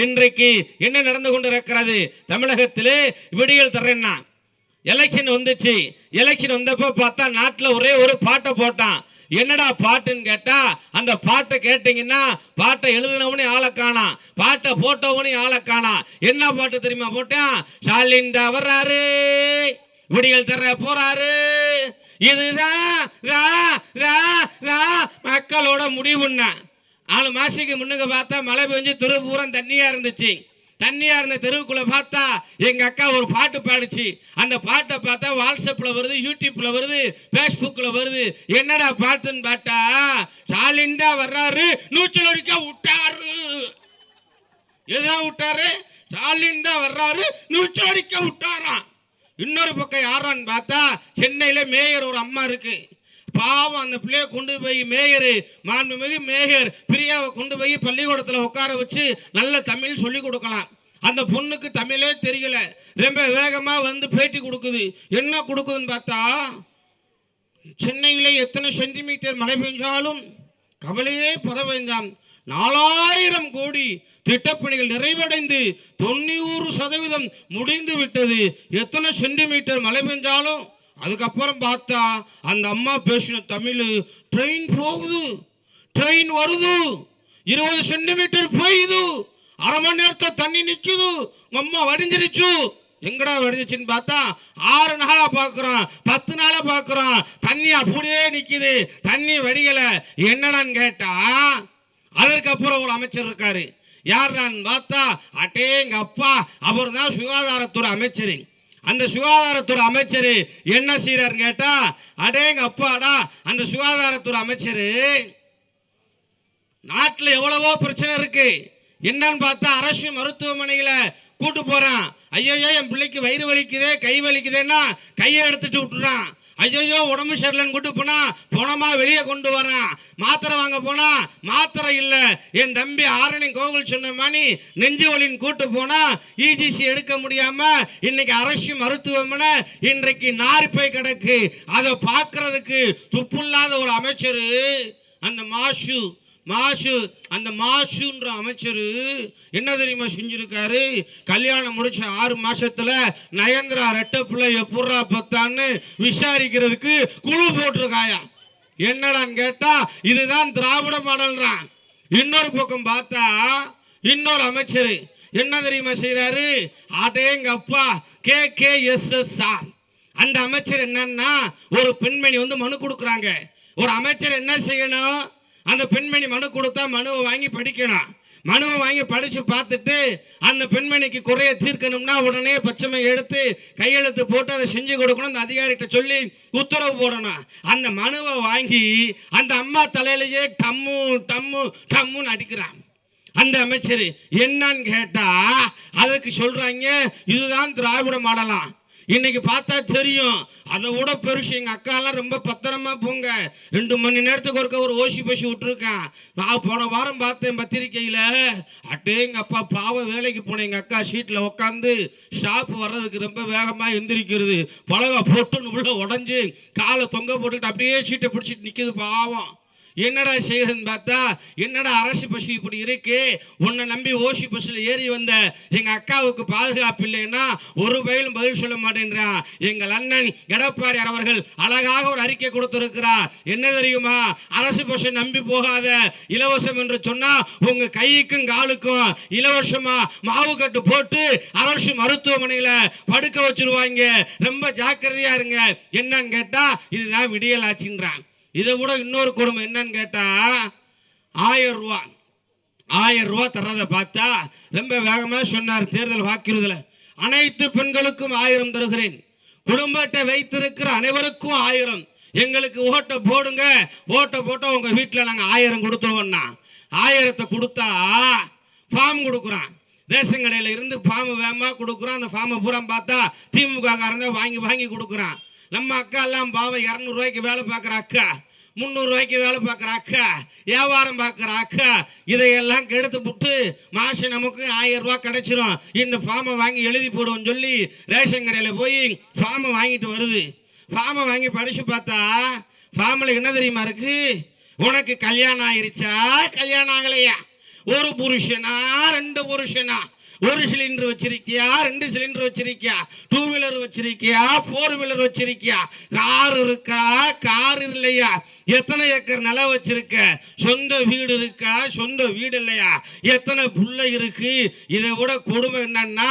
இன்றைக்கு என்ன நடந்து கொண்டிருக்கிறது? தமிழகத்திலே விடியல் தர்றேன்னா. எலெக்ஷன் வந்துச்சு. எலெக்ஷன் வந்தப்போ பார்த்தா நாட்டில் ஒரே ஒரு பாட்டை போட்டான். என்னடா பாட்டுன்னு கேட்டா அந்த பாட்டை கேட்டீங்கன்னா பாட்டை எழுதினவனே ஆளை காணாம் பாட்டை போட்டவனே ஆளை காணாம் என்ன பாட்டு தெரியுமா போட்டான்? ஸ்டாலின் தான் வர்றாரு விடியல் தர போறாரு. இதுதான் மக்களோட முடிவுன்னா. நாலு மாசத்துக்கு முன்னுக்கு பார்த்தா மழை பெஞ்சு தெரு பூரா தண்ணியா இருந்துச்சு. தண்ணியா இருந்த தெருவுக்குள்ள பார்த்தா எங்க அக்கா ஒரு பாட்டு பாடுச்சு. அந்த பாட்டை பார்த்தா வாட்ஸ்அப்ல வருது யூடியூப்ல வருது பேஸ்புக்ல வருது. என்னடா பாட்டுன்னு பார்த்தா ஸ்டாலின் தான் வர்றாரு நூச்சல் அடிக்க விட்டாரு. எதுதான் விட்டாரு? ஸ்டாலின் தான் வர்றாரு நூச்சல் அடிக்க விட்டாராம். இன்னொரு பக்கம் யாரான்னு பார்த்தா சென்னையில மேயர் ஒரு அம்மா இருக்கு. பாவம் அந்த பிள்ளைய கொண்டு போய் மேயர் மாண்புமிகு மேயர் பிரியாவை கொண்டு போய் பள்ளிக்கூடத்தில் உட்கார வச்சு நல்ல தமிழ் சொல்லி கொடுக்கலாம். அந்த பொண்ணுக்கு தமிழே தெரியல. ரொம்ப வேகமாக வந்து பேட்டி கொடுக்குது. என்ன கொடுக்குதுன்னு பார்த்தா சென்னையில் எத்தனை சென்டிமீட்டர் மழை பெஞ்சாலும் கவலையே பட வேண்டாம். நாலாயிரம் கோடி திட்டப்பணிகள் நிறைவடைந்து தொண்ணூறு சதவீதம் முடிந்து விட்டது எத்தனை சென்டிமீட்டர் மழை பெஞ்சாலும் அதுக்கப்புறம் பார்த்தா அந்த அம்மா பேசின தமிழ் ட்ரெயின் போகுது ட்ரெயின் வருது இருபது சென்டிமீட்டர் பெய்யுது அரை மணி நேரத்தில் தண்ணி நிற்குது அம்மா வடிஞ்சிருச்சு. எங்கடா வடிஞ்சிச்சுன்னு பார்த்தா ஆறு நாளா பார்க்குறோம் பத்து நாளா பார்க்குறோம் தண்ணி அப்படியே நிற்குது தண்ணி வடிகலை என்னடான்னு கேட்டா அதற்கப்புறம் ஒரு அமைச்சர் இருக்காரு. யாருன்னு பார்த்தா அட்டே எங்கள் அப்பா அவர் தான் சுகாதாரத்துறை அமைச்சர். அந்த சுகாதாரத்துறை அமைச்சர் என்ன செய்யறாரு கேட்டா அடே எங்க அப்பாடா அந்த சுகாதாரத்துறை அமைச்சர் நாட்டில் எவ்வளவோ பிரச்சனை இருக்கு. என்னன்னு பார்த்தா அரசு மருத்துவமனையில கூட்டு போறான். ஐயோ என் பிள்ளைக்கு வயிறு வலிக்குதே கை வலிக்குதேன்னா கையை எடுத்துட்டு விட்டுறான். ஐயோ உடம்பு சரியில்லைன்னு கூட்டு போனா பணமா வெளியே கொண்டு வரான் மாத்திரை வாங்க போனா மாத்திரை இல்லை. என் தம்பி ஆரணி கோகுல் சொன்ன மாதிரி நெஞ்சு வலின்னு கூட்டு போனா இஜிசி எடுக்க முடியாம இன்னைக்கு அரசு மருத்துவமனை இன்றைக்கு நாரிப்பை கிடக்கு. அதை பார்க்கறதுக்கு துப்புல்லாத ஒரு அமைச்சர் அந்த மாஷு. மாசு அந்த மாசுன்ற அமைச்சர் என்ன தெரியுமா செஞ்சிருக்காரு? கல்யாணம் முடிச்ச ஆறு மாசத்துல நயந்திரா ரெட்ட பிள்ளை எப்பட்றா பத்தான்னு விசாரிக்கிறதுக்கு குழு போட்டிருக்காயா? என்னடான்னு கேட்டா இதுதான் திராவிட மாடல்றான். இன்னொரு பக்கம் பார்த்தா இன்னொரு அமைச்சர் என்ன தெரியுமா செய்யறாரு ஆட்டேங்க அப்பா K K S S R. அந்த அமைச்சர் என்னன்னா ஒரு பெண்மணி வந்து மனு கொடுக்குறாங்க. ஒரு அமைச்சர் என்ன செய்யணும்? அந்த பெண்மணி மனு கொடுத்தா மனுவை வாங்கி படிக்கணும். மனுவை வாங்கி படித்து பார்த்துட்டு அந்த பெண்மணிக்கு குறைய தீர்க்கணும்னா உடனே பச்சைமை எடுத்து கையெழுத்து போட்டு அதை செஞ்சு கொடுக்கணும். அந்த அதிகாரிகிட்ட சொல்லி உத்தரவு போடணும். அந்த மனுவை வாங்கி அந்த அம்மா தலையிலேயே டம்மு டம்மு டம்முன்னு அடிக்கிறான். அந்த அமைச்சர் என்னன்னு கேட்டா அதுக்கு சொல்றாங்க இதுதான் திராவிட மாடலாம். இன்னைக்கு பார்த்தா தெரியும். அதை விட பெருசு. எங்கள் அக்காலாம் ரொம்ப பத்திரமா போங்க. ரெண்டு மணி நேரத்துக்கு ஒருக்க ஒரு ஓசி பசி விட்டுருக்கேன். நான் போன வாரம் பார்த்தேன் பத்திரிக்கையில். அட்டே எங்கள் அப்பா பாவம் வேலைக்கு போன எங்கள் அக்கா சீட்டில் உட்காந்து ஸ்டாப் வர்றதுக்கு ரொம்ப வேகமாக எந்திரிக்கிறது. பலகை போட்டுன்னு உள்ள உடஞ்சி காலை தொங்க போட்டுக்கிட்டு அப்படியே சீட்டை பிடிச்சிட்டு நிற்கிது பாவம். என்னடா செய்யுதுன்னு பார்த்தா? என்னடா அரசு பஸ் இப்படி இருக்கு? உன்னை நம்பி ஓசி பஸ்ஸில் ஏறி வந்த எங்க அக்காவுக்கு பாதுகாப்பு இல்லைன்னா ஒரு பயிலும் பதில் சொல்ல மாட்டேன்றான் எங்கள் அண்ணன் எடப்பாடியார் அவர்கள் அழகாக ஒரு அறிக்கை கொடுத்திருக்கிறார். என்ன தெரியுமா? அரசு பஸ்ஸை நம்பி போகாத இலவசம் என்று சொன்னா உங்க கைக்கும் காலுக்கும் இலவசமா மாவு கட்டு போட்டு அரசு மருத்துவமனையில படுக்க வச்சிருவாங்க. ரொம்ப ஜாக்கிரதையா இருங்க. என்னன்னு கேட்டா இதுதான் விடியல் ஆச்சுன்றான் இதை விட இன்னொரு கொடுமை என்னன்னு கேட்டா ஆயிரம் ரூபா. ஆயிரம் ரூபா தர்றதை பார்த்தா ரொம்ப வேகமாக சொன்னார் தேர்தல் வாக்குறுதியில் அனைத்து பெண்களுக்கும் ஆயிரம் தருகிறேன். குடும்பத்தை வைத்திருக்கிற அனைவருக்கும் ஆயிரம். எங்களுக்கு ஓட்டை போடுங்க. ஓட்டை போட்டால் உங்கள் வீட்டில் நாங்கள் ஆயிரம் கொடுத்துருவோம்னா. ஆயிரத்தை கொடுத்தா ஃபார்ம் கொடுக்குறான். ரேஷன் கடையில் இருந்து ஃபார்ம் வேகமாக கொடுக்குறான். அந்த ஃபார்மை பூரா பார்த்தா திமுக காரந்தான் வாங்கி வாங்கி கொடுக்குறான். நம்ம அக்கா எல்லாம் பாவம் இரநூறுவாய்க்கு வேலை பார்க்குற அக்கா முந்நூறுரூவாய்க்கு வேலை பார்க்குற அக்கா வியாபாரம் பார்க்குற அக்கா இதையெல்லாம் கெடுத்து விட்டு மாதம் நமக்கு ஆயிரம் கிடச்சிரும் கிடைச்சிரும். இந்த ஃபார்மை வாங்கி எழுதி போடுவோம்னு சொல்லி ரேஷன் கடையில் போய் ஃபார்மை வாங்கிட்டு வருது. ஃபார்மை வாங்கி படித்து பார்த்தா ஃபார்மில் என்ன தெரியுமா இருக்குது உனக்கு கல்யாணம் ஆயிருச்சா? கல்யாணம் ஆகலையா? ஒரு புருஷனா? ரெண்டு புருஷனா? ஒரு சிலிண்டர் வச்சிருக்கியா? ரெண்டு சிலிண்டர் வச்சிருக்கியா? டூ வீலர் வச்சிருக்கியா? ஃபோர் வீலர் வச்சிருக்கியா? கார் இருக்கா? கார் இல்லையா? எத்தனை ஏக்கர் நிலம் வச்சிருக்க? சொந்த வீடு இருக்கா? சொந்த வீடு இல்லையா? எத்தனை புள்ள இருக்கு? இதை விட கொடுமை என்னன்னா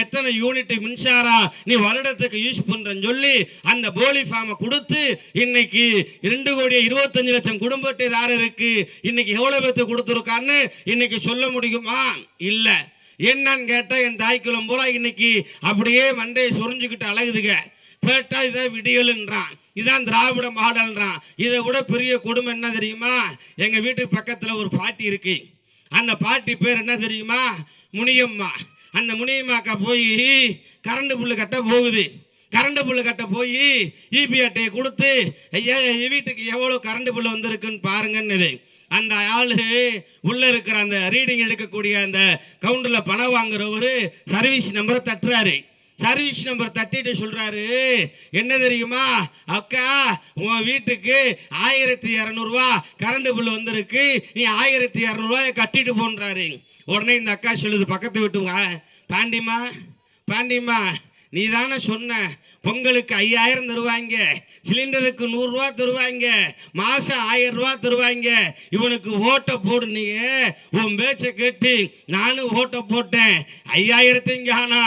எத்தனை யூனிட் மின்சாரம் நீ வருடத்துக்கு யூஸ் பண்றன்னு சொல்லி அந்த போலி ஃபார்மை கொடுத்து இன்னைக்கு ரெண்டு கோடி இருபத்தஞ்சு லட்சம் குடும்பத்தை குடும்பத்தைதாரர் இருக்கு? இன்னைக்கு எவ்வளவு பேத்து கொடுத்துருக்கான்னு இன்னைக்கு சொல்ல முடியுமா? இல்லை. என்னன்னு கேட்டால் என் தாய்க்குளம் பூரா இன்னைக்கு அப்படியே மண்டையை சொரிஞ்சுக்கிட்டு அழகுதுங்க கேட்டால் இதான் விடியலுன்றான். இதான் திராவிட மாடல்ன்றான். இதை விட பெரிய கொடுமை என்ன தெரியுமா? எங்கள் வீட்டுக்கு பக்கத்தில் ஒரு பாட்டி இருக்கு. அந்த பாட்டி பேர் என்ன தெரியுமா? முனியம்மா. அந்த முனியம்மாக்கா போய் கரண்ட் புல்லு கட்ட போகுது. கரண்ட் புல்லு கட்ட போய் இபி அட்டையை கொடுத்து ஐயா என் வீட்டுக்கு எவ்வளோ கரண்ட் புல்லு வந்திருக்குன்னு பாருங்கன்னு அந்த ஆளு உள்ள இருக்கிற அந்த ரீடிங் எடுக்கக்கூடிய அந்த கவுண்டர்ல பணம் வாங்குறவர் சர்வீஸ் நம்பரை தட்டுறாரு. சர்வீஸ் நம்பர் தட்டிட்டு சொல்றாரு என்ன தெரியுமா? அக்கா உன் வீட்டுக்கு ஆயிரத்தி இரநூறுவா கரண்ட் பில் வந்திருக்கு. நீ ஆயிரத்தி இரநூறுவாயை கட்டிட்டு போன்றாரு. உடனே இந்த அக்கா சொல்லுது பக்கத்து வீட்டுங்க பாண்டிமா பாண்டிமா நீ தானே சொன்ன பொங்கலுக்கு ஐயாயிரம் தருவாங்க சிலிண்டருக்கு நூறுரூவா தருவாங்க மாதம் ஆயிரம் ரூபா தருவாங்க. இவனுக்கு ஓட்டை போடுனீங்க உன் பேச்சை கேட்டு நானும் ஓட்டை போட்டேன். ஐயாயிரத்தையும் காணா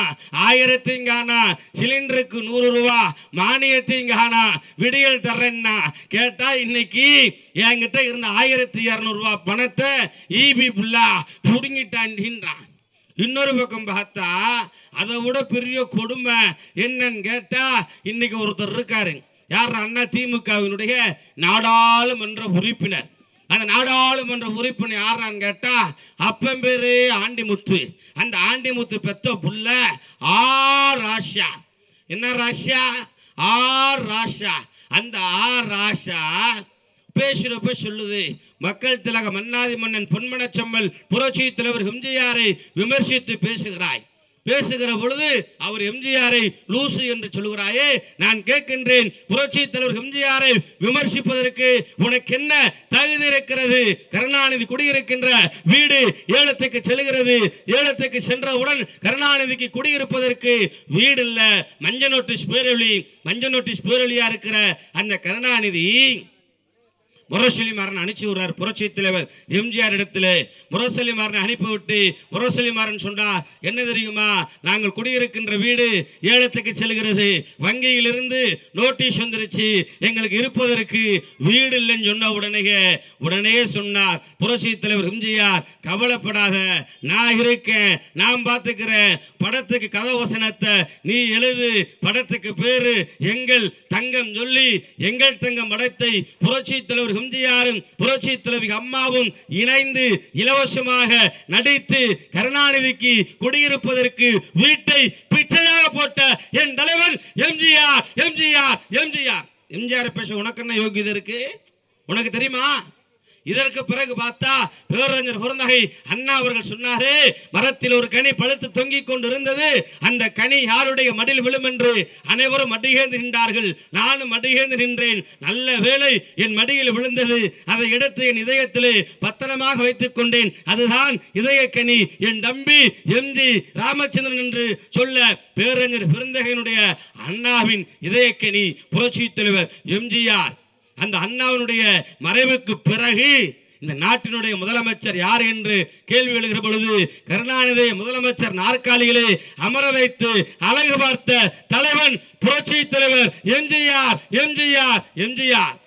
ஆயிரத்தையும் காணா சிலிண்டருக்கு நூறு ரூபா மானியத்தையும் காணா விடியல் தர்றேன்னா. கேட்டால் இன்னைக்கு என்கிட்ட இருந்த ஆயிரத்தி இரநூறுவா பணத்தை ஈபி புல்லா புடுங்கிட்டான்றான் இன்னொரு பக்கம் பார்த்தா அதை விட பெரிய கொடுமை என்னன்னு கேட்டா இன்னைக்கு ஒருத்தர் இருக்காரு. யார் அண்ணா திமுகவினுடைய நாடாளுமன்ற உறுப்பினர். அந்த நாடாளுமன்ற உறுப்பினர் யாரான்னு கேட்டா அப்பன் பேரு ஆண்டிமுத்து. அந்த ஆண்டிமுத்து பெத்த புள்ள ஆர் ராஷா. என்ன ராஷா? ஆர் ராஷா. அந்த ஆர் ராஷா பேசுறப்ப சொல்லுது மக்கள் திலக மன்னாதி மன்னன் பொன்மனச்சம்மல் புரட்சி தலைவர் எம்ஜிஆரை விமர்சித்து பேசுகிறாய். பேசுகிற பொழுது அவர் எம்ஜிஆரை லூசு என்று சொல்கிறாயே நான் கேட்கின்றேன் புரட்சி தலைவர் எம்ஜிஆரை விமர்சிப்பதற்கு உனக்கு என்ன தகுதி இருக்கிறது? கருணாநிதி குடியிருக்கின்ற வீடு ஏலத்துக்கு செல்கிறது. ஏலத்துக்கு சென்றவுடன் கருணாநிதிக்கு குடியிருப்பதற்கு வீடு இல்லை. மஞ்ச நோட்டீஸ் பேரொழி மஞ்ச நோட்டீஸ் பேரொழியா இருக்கிற அந்த கருணாநிதி முரசொலிமாறன் அனுப்பிச்சு விடுறார். புரட்சி தலைவர் எம்ஜிஆர் இடத்துல. முரசொலிமாறனை அனுப்பிவிட்டு முரசொலிமாறன் சொன்னா என்ன தெரியுமா? நாங்கள் குடியிருக்கின்ற வீடு ஏலத்துக்கு செல்கிறது. வங்கியிலிருந்து நோட்டீஸ் வந்துருச்சு. எங்களுக்கு இருப்பதற்கு வீடு இல்லைன்னு சொன்ன உடனே உடனே சொன்னார். புரட்சி தலைவர் எம்ஜிஆர் கவலைப்படாத. நான் இருக்கேன். நான் பார்த்துக்கிறேன். படத்துக்கு கதை வசனத்தை நீ எழுது. படத்துக்கு பேரு எங்கள் தங்கம் சொல்லி எங்கள் தங்கம் படத்தை புரட்சி தலைவர் எம்ஜிஆரும் புரட்சி தலைவி அம்மாவும் இணைந்து இலவசமாக நடித்து கருணாநிதிக்கு குடியிருப்பதற்கு வீட்டை பிச்சையாக போட்ட என் தலைவன் எம்ஜிஆர் எம்ஜிஆர் எம்ஜிஆர். எம்ஜிஆர் பேச உனக்கு என்ன யோகியது இருக்கு? உனக்கு தெரியுமா? இதற்கு பிறகு பார்த்தா பேரறிஞர் குருந்தகை அண்ணா அவர்கள் சொன்னாரு மரத்தில் ஒரு கனி பழுத்து தொங்கிக் கொண்டிருந்தது. அந்த கனி யாருடைய மடியில் விழும் என்று அனைவரும் மடிகேந்து நின்றார்கள். நானும் மடிகேந்து நின்றேன். நல்ல வேளை என் மடியில் விழுந்தது. அதை எடுத்து என் இதயத்திலே பத்திரமாக வைத்துக் கொண்டேன். அதுதான் இதய கனி. என் தம்பி எம்ஜி ராமச்சந்திரன் என்று சொல்ல பேரறிஞர் பெருந்தகையினுடைய அண்ணாவின் இதயக்கனி புரட்சி தலைவர் எம்ஜிஆர் அந்த அண்ணாவினுடைய மறைவுக்கு பிறகு இந்த நாட்டினுடைய முதலமைச்சர் யார் என்று கேள்வி எழுகிற பொழுது கருணாநிதி முதலமைச்சர் நாற்காலியிலே அமர வைத்து அழகு பார்த்த தலைவன் புரட்சி தலைவர் எம்ஜிஆர் எம்ஜிஆர் எம்ஜிஆர்.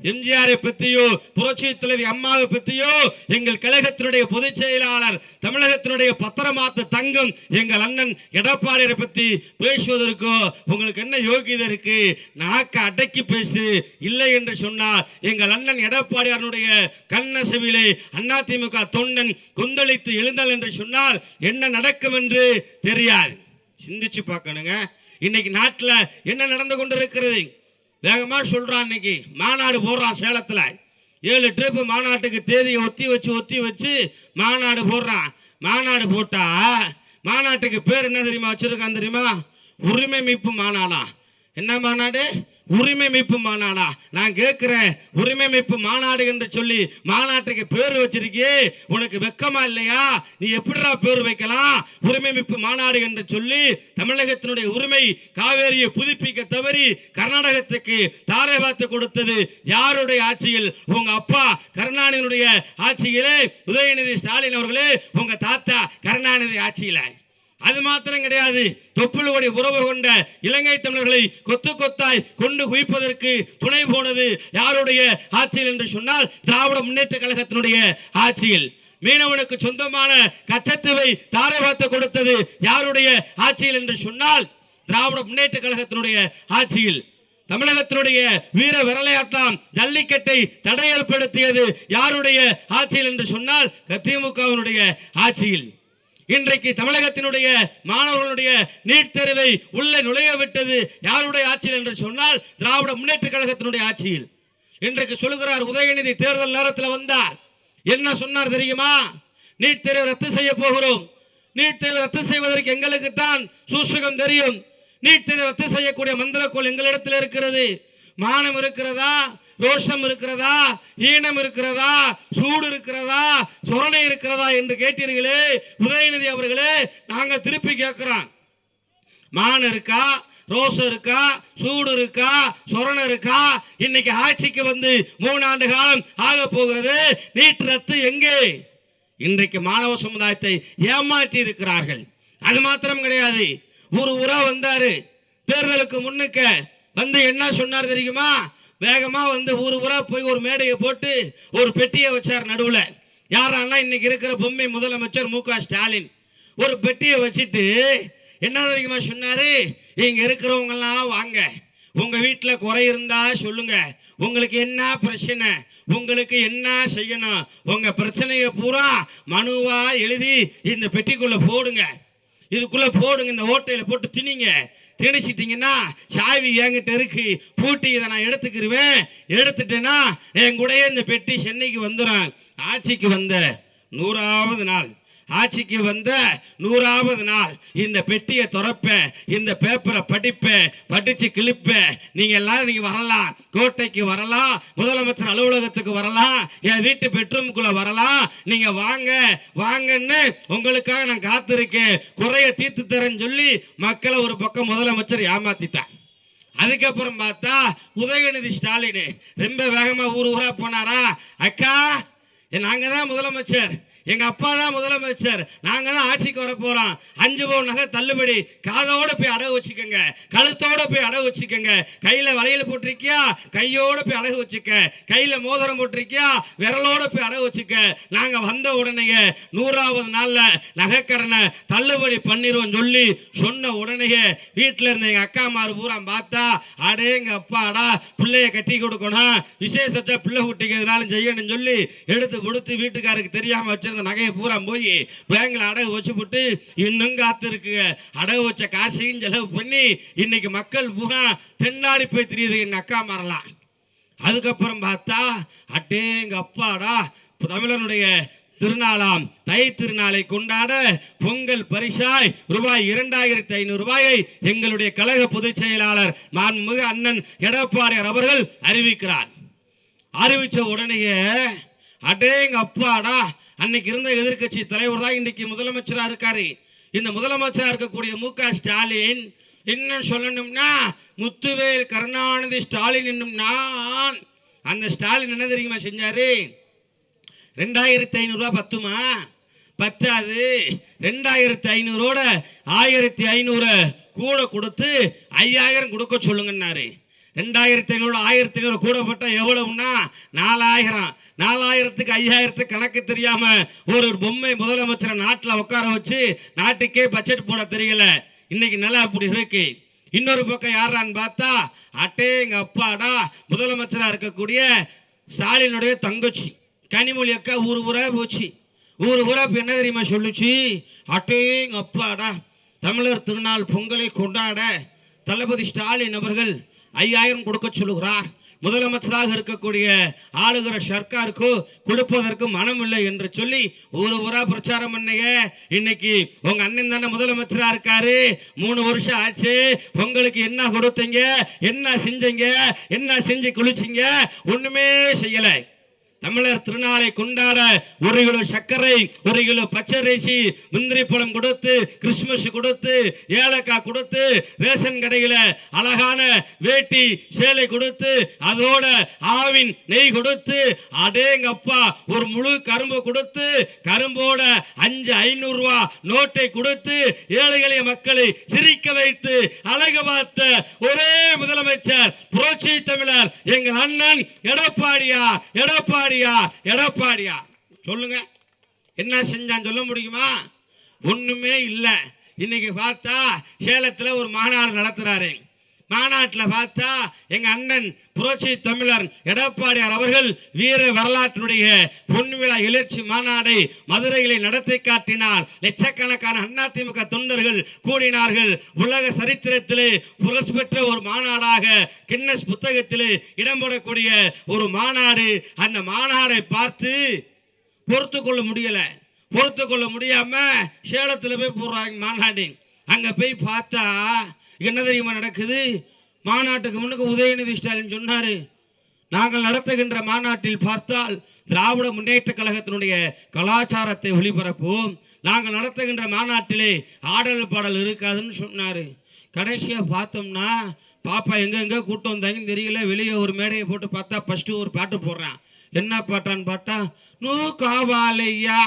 எம்ஜிஆரை பற்றியோ புரட்சி தலைவி அம்மாவை பற்றியோ எங்கள் கழகத்தினுடைய பொதுச் செயலாளர் தமிழகத்தினுடைய பத்திரமாத்த தங்கம் எங்கள் அண்ணன் எடப்பாடியரை பற்றி பேசுவதற்கோ உங்களுக்கு என்ன யோகியதை இருக்கு? நாக்க அடக்கி பேசு இல்லை என்று சொன்னார் எங்கள் அண்ணன் எடப்பாடியாருடைய கண்ணசவிலே அதிமுக தொண்டன் கொந்தளித்து எழுந்தால் என்று சொன்னால் என்ன நடக்கும் என்று தெரியாது. சிந்திச்சு பார்க்கணுங்க. இன்னைக்கு நாட்டில் என்ன நடந்து கொண்டிருக்கிறது? வேகமாக சொல்கிறான் இன்னைக்கு. மாநாடு போடுறான் சேலத்தில். ஏழு ட்ரிப்பு மாநாட்டுக்கு தேதியை ஒத்தி வச்சு ஒத்தி வச்சு மாநாடு போடுறான். மாநாடு போட்டால் மாநாட்டுக்கு பேர் என்ன தெரியுமா வச்சுருக்கான் தெரியுமா? உரிமை மீட்பு மாநாடா. என்ன மாநாடு? உரிமை மீட்பு மாநாடா நான் கேட்கிறேன் உரிமை மீட்பு மாநாடு என்று சொல்லி மாநாட்டுக்கு பேர் வச்சிருக்கியே உனக்கு வெக்கமா இல்லையா? நீ எப்படிடா பேர் வைக்கலாம்? உரிமை மீட்பு மாநாடு என்று சொல்லி தமிழகத்தினுடைய உரிமை காவேரியை புதுப்பிக்க தவறி கர்நாடகத்துக்கு தாரை பார்த்து கொடுத்தது யாருடைய ஆட்சியில்? உங்க அப்பா கருணாநிதியுடைய ஆட்சியிலே உதயநிதி ஸ்டாலின் அவர்களே உங்க தாத்தா கருணாநிதி ஆட்சியில. அது மாத்திரம் கிடையாது. தொப்புளுடைய உறவு கொண்ட இலங்கை தமிழர்களை கொத்து கொத்தாய் கொண்டு குவிப்பதற்கு துணை போனது யாருடைய ஆட்சியில் என்று சொன்னால் திராவிட முன்னேற்ற கழகத்தினுடைய ஆட்சியில். மீனவனுக்கு சொந்தமான கச்சத்துவை தாரை பார்த்து கொடுத்தது யாருடைய ஆட்சியில் என்று சொன்னால் திராவிட முன்னேற்ற கழகத்தினுடைய ஆட்சியில். தமிழகத்தினுடைய வீர விரலையாட்டாம் ஜல்லிக்கட்டை தடை ஏற்படுத்தியது யாருடைய ஆட்சியில் என்று சொன்னால் திமுகவினுடைய ஆட்சியில். இன்றைக்கு தமிழகத்தினுடைய மாணவர்களுடைய நீட் தேர்வை உள்ளே நுழைய விட்டது யாருடைய ஆட்சியில் என்று சொன்னால் திராவிட முன்னேற்ற கழகத்தினுடைய ஆட்சியில். இன்றைக்கு சொல்லுகிறார் உதயநிதி தேர்தல் நேரத்தில் வந்தார். என்ன சொன்னார் தெரியுமா? நீட் தேர்வை ரத்து செய்ய போகிறோம். நீட் தேர்வை ரத்து செய்வதற்கு எங்களுக்கு தான் சூசகம் தெரியும். நீட் தேர்வை ரத்து செய்யக்கூடிய மந்திரக்கோள் எங்களிடத்தில் இருக்கிறது. மானம் இருக்கிறதா? ரோஷம் இருக்கிறதா? ஈனம் இருக்கிறதா? சூடு இருக்கிறதா? சொரணை இருக்கிறதா என்று கேட்டீர்களே உதயநிதி அவர்களே நாங்கள் திருப்பி கேட்குறோம். மான் இருக்கா? ரோஸ் இருக்கா? சூடு இருக்கா? சொரணம் இருக்கா? இன்னைக்கு ஆட்சிக்கு வந்து மூணு ஆண்டு காலம் ஆக போகிறது. நீட் ரத்து எங்கே? இன்றைக்கு மாணவ சமுதாயத்தை ஏமாற்றி இருக்கிறார்கள். அது மாத்திரம் கிடையாது. ஒரு ஊரா வந்தாரு. தேர்தலுக்கு முன்னுக்க வந்து என்ன சொன்னார் தெரியுமா? வேகமாக வந்து ஊர் ஊராக போய் ஒரு மேடையை போட்டு ஒரு பெட்டியை வச்சார் நடுவில். யாரான்னா இன்னைக்கு இருக்கிற பொம்மை முதலமைச்சர் மு ஸ்டாலின்? ஒரு பெட்டியை வச்சுட்டு என்ன தெரியுமா சொன்னாரு? இங்க இருக்கிறவங்கெல்லாம் வாங்க. உங்க வீட்டில் குறை இருந்தா சொல்லுங்க. உங்களுக்கு என்ன பிரச்சனை? உங்களுக்கு என்ன செய்யணும்? உங்க பிரச்சனையை பூரா மனுவா எழுதி இந்த பெட்டிக்குள்ள போடுங்க. இதுக்குள்ள போடுங்க. இந்த ஓட்டையில போட்டு திணிங்க. திணிச்சிட்டீங்கன்னா சாவி என்கிட்ட இருக்கு பூட்டி இதை நான் எடுத்துக்கிருவேன். எடுத்துட்டேன்னா என் கூடயே இந்த பெட்டி சென்னைக்கு வந்துடும் ஆட்சிக்கு வந்த நூறாவது நாள். ஆட்சிக்கு வந்த நூறாவது நாள். இந்த பெட்டியை துறப்பேன் இந்த பேப்பரை படிப்பேன் படித்து கிழிப்பேன் நீங்கள் எல்லாரும் நீங்கள் வரலாம். கோட்டைக்கு வரலாம் முதலமைச்சர் அலுவலகத்துக்கு வரலாம் என் வீட்டு பெட்ரூம்குள்ளே வரலாம். நீங்கள் வாங்க வாங்கன்னு உங்களுக்காக நான் காத்திருக்கேன். குறைய தீர்த்து தரேன்னு சொல்லி மக்களை ஒரு பக்கம் முதலமைச்சர் ஏமாத்திட்டான் அதுக்கப்புறம் பார்த்தா உதயநிதி ஸ்டாலின். ரொம்ப வேகமாக ஊர் ஊராக போனாரா? அக்கா நாங்கள் தான் முதலமைச்சர். எங்க அப்பா தான் முதலமைச்சர். நாங்க தான் ஆட்சிக்கு வர போகிறோம் அஞ்சு பவுன் நகை தள்ளுபடி. காதோட போய் அடகு வச்சுக்கோங்க. கழுத்தோட போய் அடகு வச்சுக்கோங்க. கையில வளையல் போட்டிருக்கியா? கையோட போய் அடகு வச்சுக்க. கையில மோதிரம் போட்டிருக்கியா? விரலோட போய் அடகு வச்சுக்க. நாங்க வந்த உடனேயே நூறாவது நாள்ல நகைக்கடனை தள்ளுபடி பண்ணிடுவோம் சொல்லி சொன்ன உடனேயே வீட்டுல இருந்த எங்க அக்கா மாறு பூரா பார்த்தா அடே எங்க அப்பாடா பிள்ளைய கட்டி கொடுக்கணும். விசேஷத்தை பிள்ளை குட்டிக்கு எதுனாலும் செய்யணும்னு சொல்லி எடுத்து கொடுத்து வீட்டுக்காருக்கு தெரியாம வச்சிருந்த நகையை பூரா போய் பேங்கில் அடகு வச்சு போட்டு இன்னும் காத்து அடகு வச்ச காசையும் செலவு பண்ணி இன்னைக்கு மக்கள் பூரா தென்னாடி போய் தெரியுது எங்க அக்கா மாறலாம். அதுக்கப்புறம் பார்த்தா அட்டே எங்கள் அப்பாடா தமிழனுடைய திருநாளாம் தை திருநாளை கொண்டாட பொங்கல் பரிசாய் ரூபாய் இரண்டாயிரத்தி ஐநூறு ரூபாயை எங்களுடைய கழக பொதுச் செயலாளர் மாண்புமிகு அண்ணன் எடப்பாடியார் அவர்கள் அறிவிக்கிறார். அறிவிச்ச உடனேயே அடேங்க அப்பாடா அன்னைக்கு இருந்த எதிர்க்கட்சி தலைவர் தான் இன்னைக்கு முதலமைச்சராக இருக்காரு. இந்த முதலமைச்சராக இருக்கக்கூடிய மு க ஸ்டாலின் என்ன சொல்லணும்னா முத்துவேல் கருணாநிதி ஸ்டாலின் என்னும் நான் அந்த ஸ்டாலின் என்ன தெரியுமா செஞ்சாரு? ரெண்டாயிரத்தி ஐநூறுரூவா பத்துமா? பத்தாது. ரெண்டாயிரத்தி ஐநூறோட ஆயிரத்தி ஐநூறு கூட கொடுத்து ஐயாயிரம் கொடுக்க சொல்லுங்கன்னாரு. ரெண்டாயிரத்தி ஐநூறு ஆயிரத்தி ஐநூறு கூட போட்டால் எவ்வளவுன்னா நாலாயிரம். நாலாயிரத்துக்கு ஐயாயிரத்துக்கு கணக்கு தெரியாம ஒரு பொம்மை முதலமைச்சரை நாட்டில் உட்கார வச்சு நாட்டுக்கே பட்ஜெட் போட தெரியல. இன்னைக்கு நிலை அப்படி இருக்கு. இன்னொரு பக்கம் யாரான்னு பார்த்தா அட்டே எங்க அப்பாடா முதலமைச்சரா இருக்கக்கூடிய ஸ்டாலினுடைய தங்கச்சி. கனிமொழி அக்கா ஊர் ஊரா போச்சு. ஊர் ஊரா என்ன தெரியுமா சொல்லுச்சு? அட்டே எங்க அப்பாடா தமிழர் திருநாள் பொங்கலை கொண்டாட தளபதி ஸ்டாலின் அவர்கள் ஐயாயிரம் கொடுக்க சொல்லுகிறார். முதலமைச்சராக இருக்கக்கூடிய ஆளுகிற சர்க்காருக்கு கொடுப்பதற்கு மனம் இல்லை என்று சொல்லி ஒரு ஊரா பிரச்சாரம் பண்ணீங்க இன்னைக்கு உங்க அண்ணன் தானே முதலமைச்சரா இருக்காரு. மூணு வருஷம் ஆச்சு. உங்களுக்கு என்ன கொடுத்தீங்க? என்ன செஞ்சீங்க? என்ன செஞ்சு குளிச்சீங்க? ஒண்ணுமே செய்யலை. தமிழர் திருநாளை கொண்டாட ஒரு கிலோ சர்க்கரை ஒரு கிலோ பச்சரிசி முந்திரி பழம் கொடுத்து கிறிஸ்துமஸ் கொடுத்து ஏலக்காய் கொடுத்து ரேஷன் கடையில அழகான வேட்டி சேலை கொடுத்து அதோட ஆவின் நெய் கொடுத்து அடேங்கப்பா ஒரு முழு கரும்பு கொடுத்து கரும்போட அஞ்சு ஐநூறு ரூபா நோட்டை கொடுத்து ஏழை எளிய மக்களை சிரிக்க வைத்து அழகு பார்த்த ஒரே முதலமைச்சர் புரட்சி தமிழர் எங்கள் அண்ணன் எடப்பாடியா எடப்பாடியா? எடப்பாடியா? சொல்லுங்க. என்ன செஞ்சான்? சொல்ல முடியுமா? ஒண்ணுமே இல்லை. இன்னைக்கு பார்த்தா சேலத்துல ஒரு மாநாடு நடத்துறாரு. மாநாட்டில் பார்த்தா எங்க அண்ணன் புரட்சி தமிழர் எடப்பாடியார் அவர்கள் வீர வரலாற்றினுடைய பொன்விழா எழுச்சி மாநாடை மதுரையிலே நடத்தி காட்டினார். லட்சக்கணக்கான அதிமுக தொண்டர்கள் கூடினார்கள். உலக சரித்திரத்திலே புரட்சி பெற்ற ஒரு மாநாடாக கின்னஸ் புத்தகத்திலே இடம்பெறக்கூடிய ஒரு மாநாடு. அந்த மாநாடை பார்த்து பொறுத்து கொள்ள முடியல. பொறுத்து கொள்ள முடியாம சேலத்தில் போய் போடுறாங்க மாநாடு. அங்க போய் பார்த்தா என்ன தெரியுமா நடக்குது? மாநாட்டுக்கு முன்னுக்கு உதயநிதி ஸ்டாலின் சொன்னாரு நாங்கள் நடத்துகின்ற மாநாட்டில் பார்த்தால் திராவிட முன்னேற்ற கழகத்தினுடைய கலாச்சாரத்தை ஒளிபரப்புவோம். நாங்கள் நடத்துகின்ற மாநாட்டிலே ஆடல் பாடல் இருக்காதுன்னு சொன்னாரு. கடைசியாக பார்த்தோம்னா பாப்பா எங்கெங்கே கூட்டம் வந்தாங்கன்னு தெரியல. வெளியே ஒரு மேடையை போட்டு பார்த்தா ஃபஸ்ட்டு ஒரு பாட்டு போடுறான். என்ன பாட்டான்னு பார்த்தா நூ காவாலையா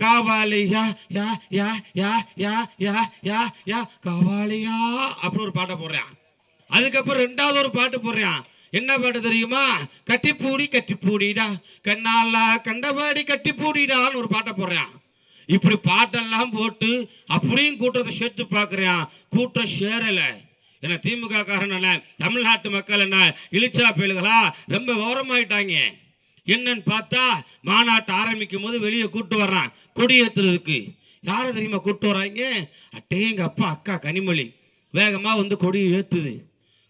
காவாலியா யா யா யா யா யா யா யா காவாலியா அப்படி ஒரு பாட்டை போடுறான். அதுக்கப்புறம் ரெண்டாவது ஒரு பாட்டு போடுறான். என்ன பாட்டு தெரியுமா? கட்டிப்பூடி கட்டிப்பூடிடா கண்ணால கண்டபாடி கட்டிப்பூடிடான்னு ஒரு பாட்டை போடுறான். இப்படி பாட்டெல்லாம் போட்டு அப்படியும் கூட்டத்தை சேர்த்து பார்க்குறான். கூட்டம் சேரலை. என்ன திமுக காரன் என்ன தமிழ்நாட்டு மக்கள் என்ன இழிச்சா பயல்களா? ரொம்ப ஓரமாயிட்டாங்க. என்னன்னு பார்த்தா மாநாட்டை ஆரம்பிக்கும் போது வெளியே கூட்டு வர்றான். கொடியேற்றுறதுக்கு யாரை தெரியுமா கூப்பிட்டு வர்றாங்க அட்டே எங்கள் அப்பா அக்கா கனிமொழி. வேகமாக வந்து கொடியை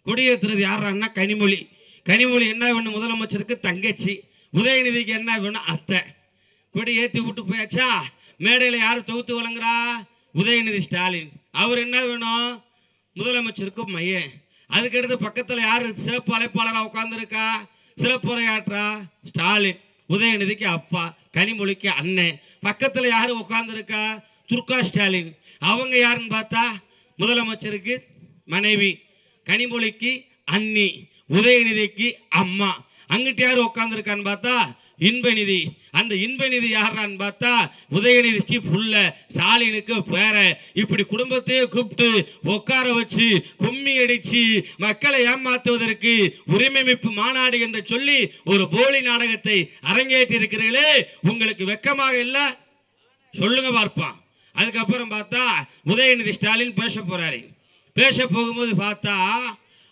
கொடி ஏற்றுறது யாரான்னா கனிமொழி. கனிமொழி என்ன வேணும்? முதலமைச்சருக்கு தங்கச்சி. உதயநிதிக்கு என்ன வேணும்? அத்தை. கொடி ஏற்றி விட்டு போயாச்சா? மேடையில் யார் தொகுத்து வழங்குறா உதயநிதி ஸ்டாலின். அவர் என்ன வேணும்? முதலமைச்சருக்கு மையன். அதுக்கடுத்து பக்கத்தில் யார்? சிறப்பு அழைப்பாளராக உட்காந்துருக்கா சிறப்பு உரையாற்றா ஸ்டாலின். உதயநிதிக்கு அப்பா. கனிமொழிக்கு அண்ணன் பக்கத்தில் யார் உட்காந்துருக்கா துர்கா ஸ்டாலின். அவங்க யாருன்னு பார்த்தா முதலமைச்சருக்கு மனைவி. கனிமொழிக்கு அண்ணி. உதயநிதிக்கு அம்மா. அங்கிட்ட யார் உட்காந்துருக்கான்னு பார்த்தா இன்பநிதி. அந்த இன்பநிதி யாரான்னு பார்த்தா உதயநிதிக்கு புள்ள ஸ்டாலினுக்கு பேர. இப்படி குடும்பத்தையே கூப்பிட்டு உட்கார வச்சு கும்மி அடிச்சு மக்களை ஏமாத்துவதற்கு உரிமைமிப்பு மாநாடு என்று சொல்லி ஒரு போலி நாடகத்தை அரங்கேற்றி இருக்கிறீர்களே உங்களுக்கு வெக்கமாக இல்லை? சொல்லுங்க பார்ப்பான் அதுக்கப்புறம் பார்த்தா உதயநிதி ஸ்டாலின் பேச போறாரு. பேச போகும்போது பார்த்தா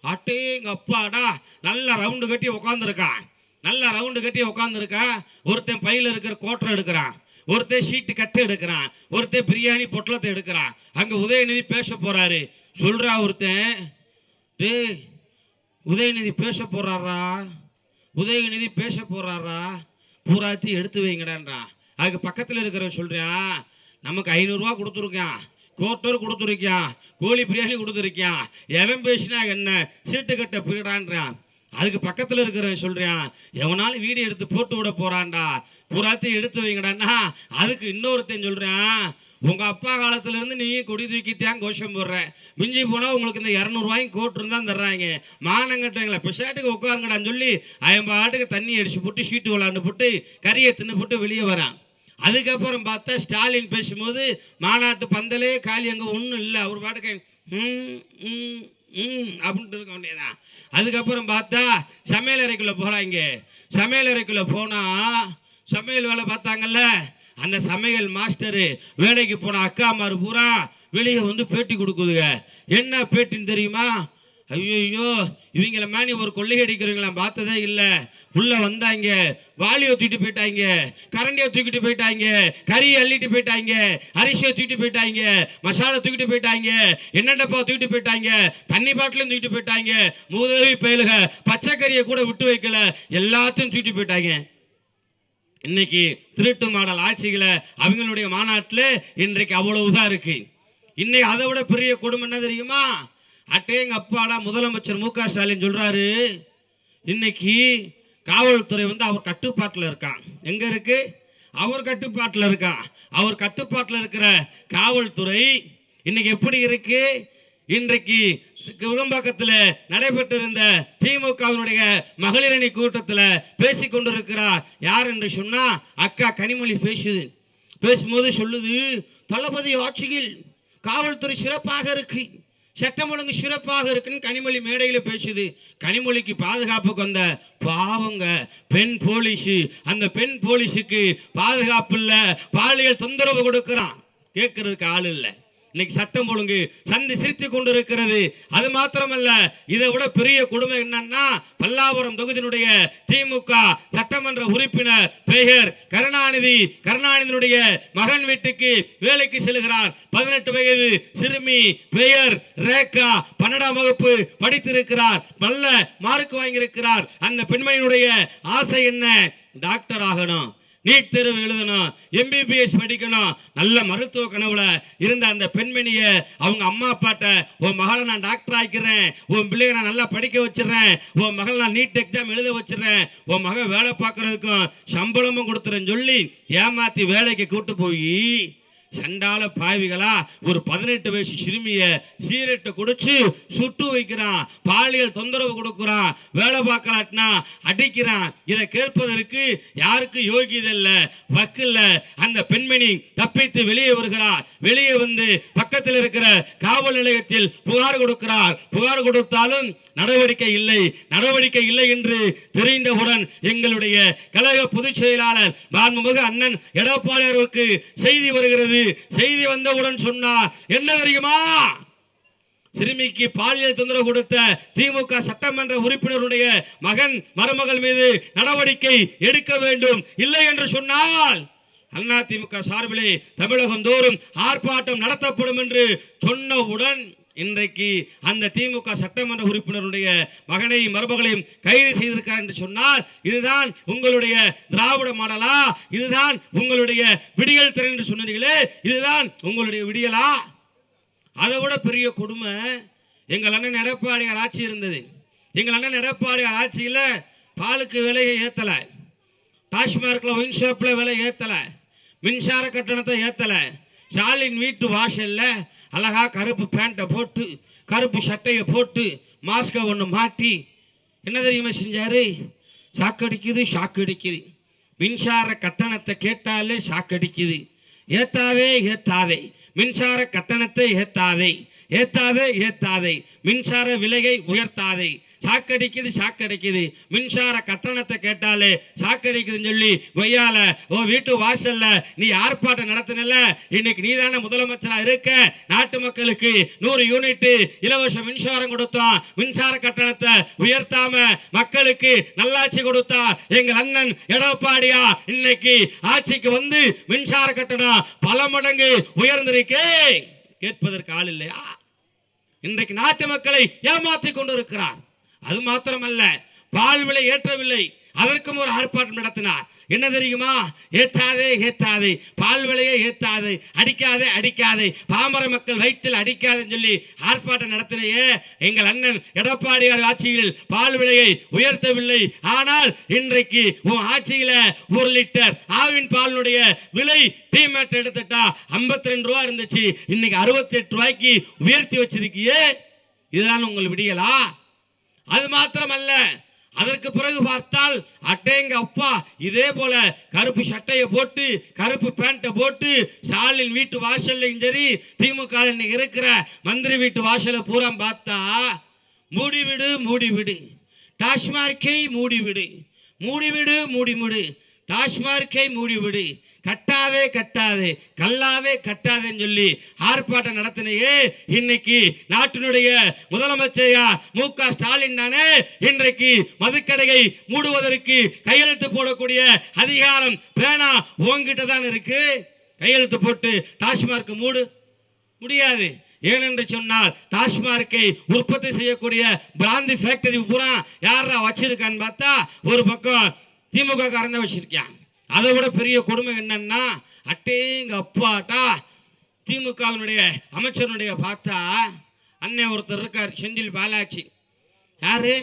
அட்டேங்க அப்பாடா நல்ல ரவுண்டு கட்டி உட்காந்துருக்கான் நல்ல ரவுண்டு கட்டி உட்காந்துருக்கான் ஒருத்தன் பையில் இருக்கிற கோட்டரை எடுக்கிறான். ஒருத்தன் ஷீட்டு கட்டு எடுக்கிறான். ஒருத்தன் பிரியாணி பொட்டலத்தை எடுக்கிறான். அங்கே உதயநிதி பேச போகிறாரு சொல்கிறா ஒருத்தன் டே உதயநிதி பேச போகிறாரா உதயநிதி பேச போகிறாரா பூராத்தி எடுத்து வைங்கடான்றான் அதுக்கு பக்கத்தில் இருக்கிறவன் சொல்கிறான் நமக்கு ஐநூறுரூவா கொடுத்துருக்கான் கோட்டர் கொடுத்துருக்கான் கோழி பிரியாணி கொடுத்துருக்கியான் எவன் பேசினா என்ன? சீட்டு கட்ட போயிடான்றான். அதுக்கு பக்கத்தில் இருக்கிறவன் சொல்கிறான் எவனாலும் வீடியோ எடுத்து போட்டு விட போகிறான்டா பூராத்தையும் எடுத்து வைங்கடான்னா அதுக்கு இன்னொருத்தன் சொல்கிறான் உங்கள் அப்பா காலத்துலேருந்து நீ கொடி தூக்கித்தான் கோஷம் போடுற. மிஞ்சி போனால் உங்களுக்கு இந்த இரநூறுவாயும் கோட்டு இருந்தா தர்றாங்க. மானங்கட்டுவீங்களா பிசாட்டுக்கு உட்காருங்கடான்னு சொல்லி அவன் பாட்டுக்கு தண்ணி அடிச்சு போட்டு ஷீட்டு விளாண்டு போட்டு கறியை தின்னு போட்டு வெளியே வரான். அதுக்கப்புறம் பார்த்தா ஸ்டாலின் பேசும்போது மாநாட்டு பந்தலே காலி அங்கே ஒன்றும் இல்லை. அவர் பாட்டுக்கு ம், ம், ம் அப்படின்ட்டு இருக்க வேண்டியதான் அதுக்கப்புறம் பார்த்தா சமையல் அறைக்குள்ளே போகிறாங்க சமையல் அறைக்குள்ளே போனால் சமையல் வேலை பார்த்தாங்கல்ல அந்த சமையல் மாஸ்டரு வேலைக்கு போன அக்காமார் பூரா வெளியே வந்து பேட்டி கொடுக்குதுங்க. என்ன பேட்டின்னு தெரியுமா? ஐயோ இவங்கள மேனி ஒரு கொள்ளை அடிக்கிறவங்கள பார்த்ததே இல்லை. உள்ளே வந்தாங்க வாளியை தூக்கிட்டு போயிட்டாங்க கரண்டியை தூக்கிட்டு போயிட்டாங்க கறியை அள்ளிட்டு போயிட்டாங்க அரிசியை தூக்கிட்டு போயிட்டாங்க மசாலா தூக்கிட்டு போயிட்டாங்க எண்ணெய் டப்பா தூக்கிட்டு போயிட்டாங்க தண்ணி பாட்டிலும் தூக்கிட்டு போயிட்டாங்க மூதவி பயலுக பச்சைக்கறியை கூட விட்டு வைக்கல எல்லாத்தையும் தூக்கிட்டு போயிட்டாங்க. இன்னைக்கு திருட்டு மாடல் ஆட்சிகளை அவங்களுடைய மாநாட்டில் இன்றைக்கு அவ்வளவுதான் இருக்கு. இன்னைக்கு அதை விட பெரிய கொடுமை என்ன தெரியுமா? அட்டேங்க அப்பாடா முதலமைச்சர் மு க ஸ்டாலின் சொல்கிறாரு இன்னைக்கு காவல்துறை வந்து அவர் கட்டுப்பாட்டில் இருக்கான். எங்கே இருக்கு? அவர் கட்டுப்பாட்டில் இருக்கான். அவர் கட்டுப்பாட்டில் இருக்கிற காவல்துறை இன்னைக்கு எப்படி இருக்கு? இன்றைக்கு குளம்பாக்கத்தில் நடைபெற்றிருந்த திமுகவினுடைய மகளிரணி கூட்டத்தில் பேசி கொண்டிருக்கிறார். யார் என்று சொன்னால் அக்கா கனிமொழி பேசுது. பேசும்போது சொல்லுது தளபதி ஆட்சியில் காவல்துறை சிறப்பாக இருக்குது சட்டம் ஒழுங்கு சிறப்பாக இருக்குன்னு கனிமொழி மேடையில் பேசுது. கனிமொழிக்கு பாதுகாப்புக்கு வந்த பாவங்க பெண் போலீஸு அந்த பெண் போலீஸுக்கு பாதுகாப்பு இல்லை. பாலியல் தொந்தரவு கொடுக்குறான். கேட்கறதுக்கு ஆள் இல்லை. இன்னைக்கு சட்டம் ஒழுங்கு சந்தி சிரித்து கொண்டிருக்கிறது. அது மாத்திரமல்ல இதை விட பெரிய கொடுமை என்னன்னா பல்லாவரம் தொகுதியினுடைய திமுக சட்டமன்ற உறுப்பினர் பெயர் கருணாநிதி. கருணாநிதியினுடைய மகன் வீட்டுக்கு வேலைக்கு செல்கிறார். பதினெட்டு வயது சிறுமி பெயர் ரேகா. பன்னெண்டாம் வகுப்பு படித்திருக்கிறார். நல்ல மார்க் வாங்கியிருக்கிறார். அந்த பெண்மணியினுடைய ஆசை என்ன? டாக்டர் ஆகணும். நீட் தேர்வு எழுதணும் எம்பிபிஎஸ் படிக்கணும். நல்ல மருத்துவ கனவுல இருந்த அந்த பெண்மணியை அவங்க அம்மா அப்பாட்ட உன் மகளை நான் டாக்டர் ஆக்கிறேன். உன் பிள்ளைய நான் நல்லா படிக்க வச்சிடுறேன். உன் மகள் நான் நீட் எக்ஸாம் எழுத வச்சிடுறேன். உன் மகன் வேலை பார்க்கறதுக்கும் சம்பளமும் கொடுத்துறேன்னு சொல்லி ஏமாத்தி வேலைக்கு கூட்டு போய். சண்டால பாவிகளா? ஒரு பதினெட்டு வயசு சிறுமிய சீரட்டை குடிச்சு சுட்டு வைக்கிறான். பாலியல் தொந்தரவு கொடுக்குறான். வேலை பார்க்கலாட்டினா அடிக்கிறான். இதை கேட்பதற்கு யாருக்கும் யோகியதை இல்லை வக்கில்ல அந்த பெண்மணி தப்பித்து வெளியே வருகிறார் வெளியே வந்து பக்கத்தில் இருக்கிற காவல் நிலையத்தில் புகார் கொடுக்கிறார். புகார் கொடுத்தாலும் நடவடிக்கை இல்லை நடவடிக்கை இல்லை என்று தெரிந்தவுடன் எங்களுடைய கழக பொதுச் செயலாளர் மாண்புமிகு அண்ணன் எடப்பாடி அவர்களுக்கு செய்தி வருகிறது. செய்தி வந்தவுடன் சொன்னார் என்ன தெரியுமா? சிறுமிக்கு பாலியல் தொந்தரவு கொடுத்த திமுக சட்டமன்ற உறுப்பினருடைய மகன் மருமகள் மீது நடவடிக்கை எடுக்க வேண்டும் இல்லை என்று சொன்னால் அண்ணா திமுக சார்பிலே தமிழகம் தோறும் ஆர்ப்பாட்டம் நடத்தப்படும் என்று சொன்னவுடன் இன்றைக்கு அந்த திமுக சட்டமன்ற உறுப்பினருடைய மகனையும் மருமகளையும் கைது செய்திருக்கிறார் என்று சொன்னால் இதுதான் உங்களுடைய திராவிட மாடலா? இதுதான் உங்களுடைய விடியல் திறன் என்று சொன்னீர்களே இதுதான் உங்களுடைய விடியலா? அதை விட பெரிய கொடுமை எங்கள் அண்ணன் எடப்பாடியார் ஆட்சி இருந்தது. எங்கள் அண்ணன் எடப்பாடியார் ஆட்சியில் பாலுக்கு விலையை ஏற்றலை டாஸ்மார்க்கில் ஒயின் ஷாப்பில் விலை ஏற்றலை மின்சார கட்டணத்தை ஏற்றலை ஸ்டாலின் வீட்டு வாசலில் அழகா கருப்பு பேண்ட்டை போட்டு கருப்பு சட்டையை போட்டு மாஸ்கை ஒன்று மாட்டி என்ன தெரியுமா செஞ்சார்? சாக்கடிக்குது சாக்கடிக்குது மின்சார கட்டணத்தை கேட்டாலே சாக்கடிக்குது ஏத்தாதே ஏத்தாதே. மின்சார கட்டணத்தை ஏத்தாதே. ஏத்தாதே ஏத்தாதே. மின்சார விலையை உயர்த்தாதே. சாக்கடிக்குது சாக்கடிக்குது. மின்சார கட்டணத்தை கேட்டாலே சாக்கடிக்குதுன்னு சொல்லி கொய்யால ஓ வீட்டு வாசல்ல நீ ஆர்ப்பாட்டம் நடத்தினல இன்னைக்கு நீதான முதலமைச்சரா இருக்க? நாட்டு மக்களுக்கு நூறு யூனிட் இலவச மின்சாரம் கொடுத்தோம் மின்சார கட்டணத்தை உயர்த்தாம மக்களுக்கு நல்லாட்சி கொடுத்தா எங்க அண்ணன் எடப்பாடியா இன்னைக்கு ஆட்சிக்கு வந்து மின்சார கட்டணம் பல மடங்கு உயர்ந்திருக்கே கேட்பதற்கு ஆள் இல்லையா? இன்றைக்கு நாட்டு மக்களை ஏமாத்தி கொண்டிருக்கிறார். அது மாத்திரமல்ல பால் விலை ஏற்றவில்லை. அதற்கும் ஒரு ஆர்ப்பாட்டம் நடத்தினார். என்ன தெரியுமா? ஏத்தாதே ஏத்தாதே பால் விலையை ஏத்தாதே அடிக்காதே அடிக்காதே. பாமர மக்கள் வயிற்றில் அடிக்காதேன்னு சொல்லி ஆர்ப்பாட்டம் நடத்தினையே எங்கள் அண்ணன் எடப்பாடியார் ஆட்சியில் பால் விலையை உயர்த்தவில்லை. ஆனால் இன்றைக்கு உன் ஆட்சியில ஒரு லிட்டர் ஆவின் பாலினுடைய விலை டீமேட் எடுத்துட்டா 52 ரெண்டு ரூபா இருந்துச்சு. இன்னைக்கு அறுபத்தி எட்டு ரூபாய்க்கு உயர்த்தி வச்சிருக்கியே. இதுதான் உங்கள் விடியலா? அது மாத்திரமல்ல. அதற்கு பிறகு பார்த்தால் அட்டேங்க அப்பா இதே போல கருப்பு சட்டையை போட்டு கருப்பு பேண்ட்டை போட்டு ஸ்டாலின் வீட்டு வாசல்லையும் சரி திமுக இன்னைக்கு இருக்கிற மந்திரி வீட்டு வாசலை பூரா பார்த்தா மூடிவிடு மூடிவிடு. டாஸ்மார்க்கை மூடிவிடு. மூடிவிடு மூடிவிடு. டாஸ்மார்க்கை மூடிவிடு. கட்டாதே கட்டாதே. கல்லாவே கட்டாதேன்னு சொல்லி ஆர்ப்பாட்டம் நடத்தினையே இன்னைக்கு நாட்டினுடைய முதலமைச்சரையா மு க ஸ்டாலின் தானே? இன்றைக்கு மதுக்கடையை மூடுவதற்கு கையெழுத்து போடக்கூடிய அதிகாரம் பேனா உங்ககிட்ட தான் இருக்கு. கையெழுத்து போட்டு டாஸ்மார்க் மூடு. முடியாது. ஏனென்று சொன்னால் டாஸ்மார்க்கை உற்பத்தி செய்யக்கூடிய பிராந்தி ஃபேக்டரி பூரா யாரா வச்சிருக்கான்னு பார்த்தா ஒரு பக்கம் திமுக காரன் வச்சிருக்கான். அதை விட பெரிய கொடுமை என்னன்னா அட்டேங்க அப்பாட்டா திமுகவினுடைய அமைச்சருடைய பார்த்தா அண்ணன் ஒருத்தர் இருக்கார் செந்தில் பாலாஜி. யாரு?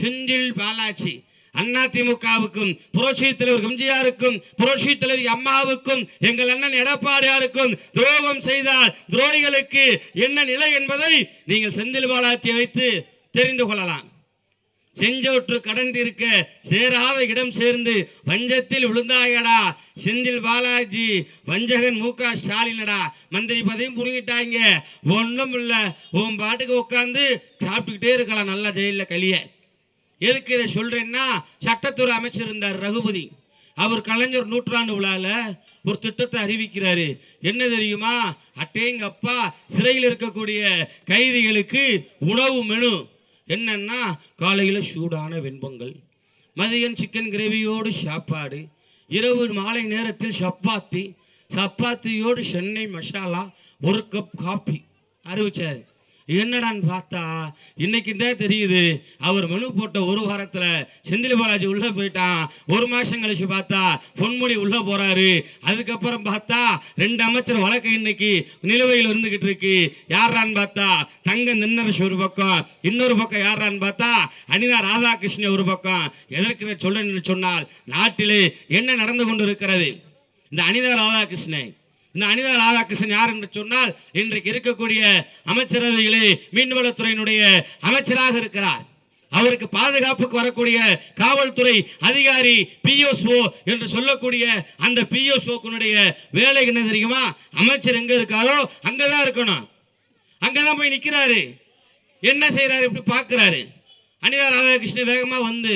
செந்தில் பாலாஜி. அண்ணா திமுகவுக்கும் புரட்சி தலைவர் எம்ஜிஆருக்கும் புரட்சி தலைவர் அம்மாவுக்கும் எங்கள் அண்ணன் எடப்பாடியாருக்கும் துரோகம் செய்தால் துரோகிகளுக்கு என்ன நிலை என்பதை நீங்கள் செந்தில் பாலாஜியை வைத்து தெரிந்து கொள்ளலாம். செஞ்சோற்று கடந்திருக்க சேராத இடம் சேர்ந்து வஞ்சத்தில் விழுந்தாயடா. செந்தில் பாலாஜி வஞ்சகன் மு க ஸ்டாலினடா. மந்திரி பதவியும் புரிஞ்சிட்டாங்க ஒன்றும் இல்லை. உன் பாட்டுக்கு உட்காந்து சாப்பிட்டுக்கிட்டே இருக்கலாம் நல்லா ஜெயிலில் கழிய எதுக்கு இதை சொல்கிறேன்னா சட்டத்துறை அமைச்சர் இருந்தார் ரகுபதி. அவர் கலைஞர் நூற்றாண்டு விழாவில் ஒரு திட்டத்தை அறிவிக்கிறாரு. என்ன தெரியுமா? அட்டேங்கப்பா சிறையில் இருக்கக்கூடிய கைதிகளுக்கு உணவு மெனு. என்னன்னா காலையில் சூடான வெண்பொங்கல் மதியம் சிக்கன் கிரேவியோடு சாப்பாடு இரவு மாலை நேரத்தில் சப்பாத்தி சப்பாத்தியோடு சென்னை மசாலா ஒரு கப் காஃபி அறிவிச்சார். என்னடான்னு பார்த்தா இன்னைக்கு தெரியுது அவர் மனு போட்ட ஒரு வாரத்தில் செந்தில் பாலாஜி உள்ளே போயிட்டான். ஒரு மாதம் கழிச்சு பார்த்தா பொன்முடி உள்ளே போகிறாரு அதுக்கப்புறம் பார்த்தா ரெண்டு அமைச்சர் வழக்கு இன்னைக்கு நிலுவையில் இருந்துகிட்டு இருக்கு. யாரான்னு பார்த்தா தங்க நின்னரசு ஒரு பக்கம் இன்னொரு பக்கம் யாரான்னு பார்த்தா அனிதா ராதாகிருஷ்ணன் ஒரு பக்கம். எதற்கு சொல்ல சொன்னால் நாட்டிலே என்ன நடந்து கொண்டு இருக்கிறது இந்த அனிதா ராதாகிருஷ்ணன். இந்த அனிதா ராதாகிருஷ்ணன் யார் என்று சொன்னால் இன்றைக்கு இருக்கக்கூடிய அமைச்சரவைகளே மீன்வளத்துறையினுடைய அமைச்சராக இருக்கிறார். அவருக்கு பாதுகாப்புக்கு வரக்கூடிய காவல்துறை அதிகாரி பிஎஸ்ஓ என்று சொல்லக்கூடிய அந்த பிஎஸ்ஓக்குனுடைய வேலை என்ன தெரியுமா? அமைச்சர் எங்க இருக்காரோ அங்கதான் இருக்கணும். அங்கதான் போய் நிக்கிறாரு. என்ன செய்யறாரு இப்படி பாக்குறாரு அனிதா ராதாகிருஷ்ணன் வேகமா வந்து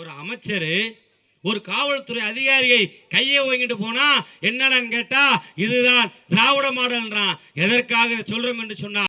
ஒரு அமைச்சர் ஒரு காவல்துறை அதிகாரியை கையை ஓங்கிட்டு போனா என்னடான்னு கேட்டா இதுதான் திராவிட மாடல்ன்றான் எதற்காக சொல்றோம் என்று சொன்னா